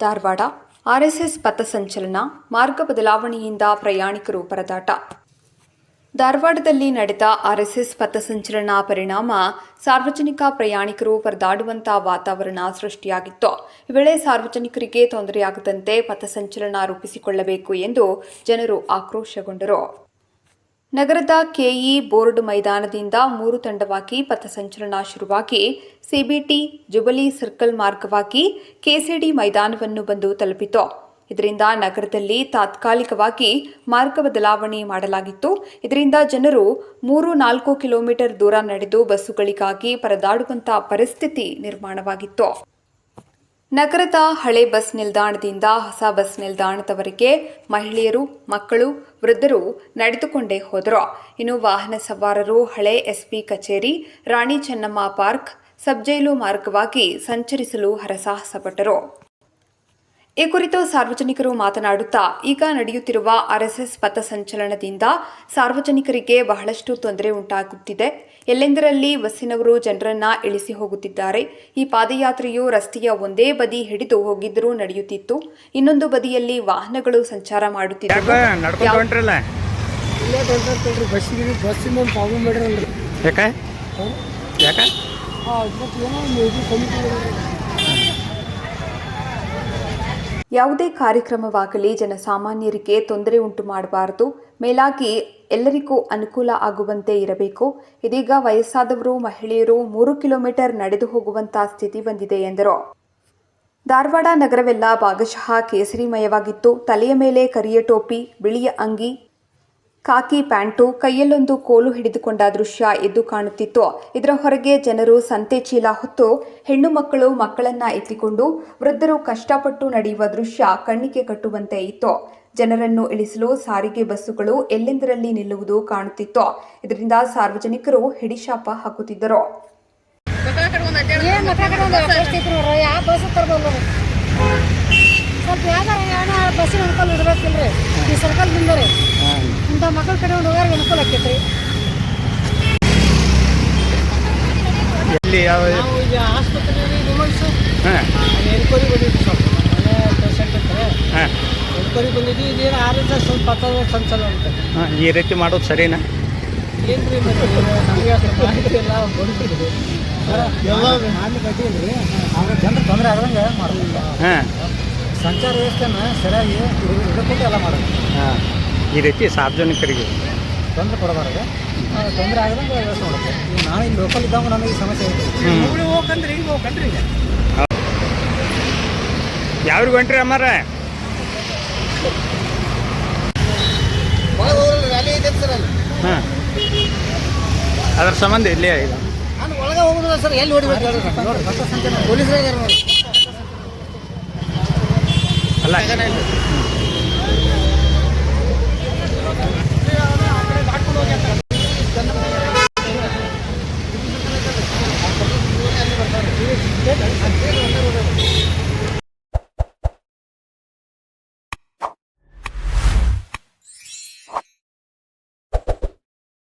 Dharwad, RSS ಪಥಸಂಚಲನ ಮಾರ್ಗ ಬದಲಾವಣೆಯಿಂದ ಪ್ರಯಾಣಿಕರು ಪರದಾಟ. ಧಾರವಾಡದಲ್ಲಿ ನಡೆದ ಆರ್ಎಸ್ಎಸ್ ಪಥಸಂಚಲನ ಪರಿಣಾಮ ಸಾರ್ವಜನಿಕ ಪ್ರಯಾಣಿಕರು ಪರದಾಡುವಂತಹ ವಾತಾವರಣ ಸೃಷ್ಟಿಯಾಗಿತ್ತು. ಈ ವೇಳೆ ಸಾರ್ವಜನಿಕರಿಗೆ ತೊಂದರೆಯಾಗದಂತೆ ಪಥಸಂಚಲನ ರೂಪಿಸಿಕೊಳ್ಳಬೇಕು ಎಂದು ಜನರು ಆಕ್ರೋಶಗೊಂಡರು. ನಗರದ ಕೆಇ ಬೋರ್ಡ್ ಮೈದಾನದಿಂದ ಮೂರು ತಂಡವಾಗಿ ಪಥಸಂಚಲನ ಶುರುವಾಗಿ, ಸಿಬಿಟಿ ಜುಬಲಿ ಸರ್ಕಲ್ ಮಾರ್ಗವಾಗಿ ಕೆಸಿಡಿ ಮೈದಾನವನ್ನು ಬಂದು ತಲುಪಿತು. ಇದರಿಂದ ನಗರದಲ್ಲಿ ತಾತ್ಕಾಲಿಕವಾಗಿ ಮಾರ್ಗ ಬದಲಾವಣೆ ಮಾಡಲಾಗಿತ್ತು. ಇದರಿಂದ ಜನರು ಮೂರು ನಾಲ್ಕು ಕಿಲೋಮೀಟರ್ ದೂರ ನಡೆದು ಬಸ್ಸುಗಳಿಗಾಗಿ ಪರದಾಡುವಂತಹ ಪರಿಸ್ಥಿತಿ ನಿರ್ಮಾಣವಾಗಿತ್ತು. ನಗರದ ಹಳೆ ಬಸ್ ನಿಲ್ದಾಣದಿಂದ ಹೊಸ ಬಸ್ ನಿಲ್ದಾಣದವರೆಗೆ ಮಹಿಳೆಯರು, ಮಕ್ಕಳು, ವೃದ್ಧರು ನಡೆದುಕೊಂಡೇ ಹೋದರು. ಇನ್ನು ವಾಹನ ಸವಾರರು ಹಳೆ ಎಸ್ಪಿ ಕಚೇರಿ, ರಾಣಿ ಚೆನ್ನಮ್ಮ ಪಾರ್ಕ್ ಸಬ್ಜೈಲು ಮಾರ್ಗವಾಗಿ ಸಂಚರಿಸಲು ಹರಸಾಹಸಪಟ್ಟರು. ಈ ಕುರಿತು ಸಾರ್ವಜನಿಕರು ಮಾತನಾಡುತ್ತಾ ಈಗ ನಡೆಯುತ್ತಿರುವ ಆರ್ಎಸ್ಎಸ್ ಪಥಸಂಚಲನದಿಂದ ಸಾರ್ವಜನಿಕರಿಗೆ ಬಹಳಷ್ಟು ತೊಂದರೆ ಉಂಟಾಗುತ್ತಿದೆ. ಎಲ್ಲೆಂದರಲ್ಲಿ ಬಸ್ಸಿನವರು ಜನರನ್ನ ಇಳಿಸಿ ಹೋಗುತ್ತಿದ್ದಾರೆ. ಈ ಪಾದಯಾತ್ರೆಯು ರಸ್ತೆಯ ಒಂದೇ ಬದಿ ಹಿಡಿದು ಹೋಗಿದ್ದರೂ ನಡೆಯುತ್ತಿತ್ತು. ಇನ್ನೊಂದು ಬದಿಯಲ್ಲಿ ವಾಹನಗಳು ಸಂಚಾರ ಯಾಕ ಯಾವುದೇ ಕಾರ್ಯಕ್ರಮವಾಗಲಿ ಜನಸಾಮಾನ್ಯರಿಗೆ ತೊಂದರೆ ಉಂಟು ಮಾಡಬಾರದು ಮೇಲಾಗಿ ಎಲ್ಲರಿಗೂ ಅನುಕೂಲ ಆಗುವಂತೆ ಇರಬೇಕು. ಇದೀಗ ವಯಸ್ಸಾದವರು, ಮಹಿಳೆಯರು ಮೂರು ಕಿಲೋಮೀಟರ್ ನಡೆದು ಹೋಗುವಂತಹ ಸ್ಥಿತಿ ಬಂದಿದೆ ಎಂದರು. ಧಾರವಾಡ ನಗರವೆಲ್ಲ ಭಾಗಶಃ ಕೇಸರಿಮಯವಾಗಿತ್ತು. ತಲೆಯ ಮೇಲೆ ಕರಿಯ ಟೋಪಿ, ಬಿಳಿಯ ಅಂಗಿ ಕಾಕಿ ಪ್ಯಾಂಟು ಕೈಯಲ್ಲೊಂದು ಕೋಲು ಹಿಡಿದುಕೊಂಡ ದೃಶ್ಯ ಎದ್ದು ಕಾಣುತ್ತಿತ್ತು. ಇದರ ಹೊರಗೆ ಜನರು ಸಂತೆ ಚೀಲ ಹೊತ್ತು ಹೆಣ್ಣು ಮಕ್ಕಳು ಮಕ್ಕಳನ್ನ ಎತ್ತಿಕೊಂಡು ವೃದ್ಧರು ಕಷ್ಟಪಟ್ಟು ನಡೆಯುವ ದೃಶ್ಯ ಕಣ್ಣಿಗೆ ಕಟ್ಟುವಂತೆ ಇತ್ತು. ಜನರನ್ನು ಇಳಿಸಲು ಸಾರಿಗೆ ಬಸ್ಸುಗಳು ಎಲ್ಲೆಂದರಲ್ಲಿ ನಿಲ್ಲುವುದು ಕಾಣುತ್ತಿತ್ತು. ಇದರಿಂದ ಸಾರ್ವಜನಿಕರು ಹಿಡಿಶಾಪ ಹಾಕುತ್ತಿದ್ದರು. ಸ್ವಲ್ಪ ಯಾವ್ದಾರ ಏನೋ ಬಸ್ಸಿನ ಅನುಕೂಲ ಇರ್ಬೇಕಿಲ್ರಿ. ಈ ಸರ್ಕಲ್ ಬಂದರಿ ಇಂಥ ಮಕ್ಕಳ ಕಡೆ ಒಂದು ಹೋಗೋರಿಗೆ ಅನುಕೂಲ ಆಕೈತ್ರಿ. ಎಲ್ಲಿ ಯಾವ ನಾವು ಈಗ ಆಸ್ಪತ್ರೆಯಲ್ಲಿ ಹಾಂ. ಎನ್ಕ್ವೈರಿ ಬಂದಿದ್ದು ಸ್ವಲ್ಪ. ಮನೆ ಪೇಷಂಟ್ ಹಾಂ. ಎನ್ಕ್ವೈರಿ ಬಂದಿದ್ವಿ ಇದೇನು ಆರಿಂದ ಸ್ವಲ್ಪ ಪತ್ತದ ಸಂಚಲ ಅಂತ. ಹಾಂ ಈ ರೀತಿ ಮಾಡೋದು ಸರಿನಾ? ಏನು ರೀ ನಮಗೆ ಮಾಹಿತಿ ಎಲ್ಲ ಆಗ ಜನರು ತೊಂದರೆ ಆಗದಂಗೆ ಮಾಡೋದಿಲ್ಲ. ಹಾಂ. ಸಂಚಾರ ವ್ಯವಸ್ಥೆನ ಸರಿಯಾಗಿ ಎಲ್ಲ ಮಾಡೋದು. ಹಾಂ. ಈ ರೀತಿ ಸಾರ್ವಜನಿಕರಿಗೆ ತೊಂದರೆ ಕೊಡಬಾರದು. ತೊಂದರೆ ಆಗದಂಗೆ ವ್ಯವಸ್ಥೆ ಮಾಡುತ್ತೆ. ಈಗ ನಾನು ಇಲ್ಲಿ ಲೋಕಲ್ ಇದ್ದಾಗ ನನಗೆ ಈ ಸಮಸ್ಯೆ ಐತಿ. ಹೋಗಂದ್ರಿ ಹಿಂಗೆ ಹೋಗಂದ್ರಿ ಯಾವ್ರಿಗೆ ಹೊಂಟ್ರಿ ಅಮ್ಮಾರ ವ್ಯಾಲಿ ಐತೆ ಸರ್ ಅಲ್ಲಿ. ಹಾಂ. ಅದ್ರ ಸಂಬಂಧ ಇಲ್ಲೇ ಈಗ. ನಾನು ಒಳಗೆ ಹೋಗುದಿಲ್ಲ ಸರ್ ಎಲ್ಲಿ ನೋಡಿ ಅಲ್ಲ.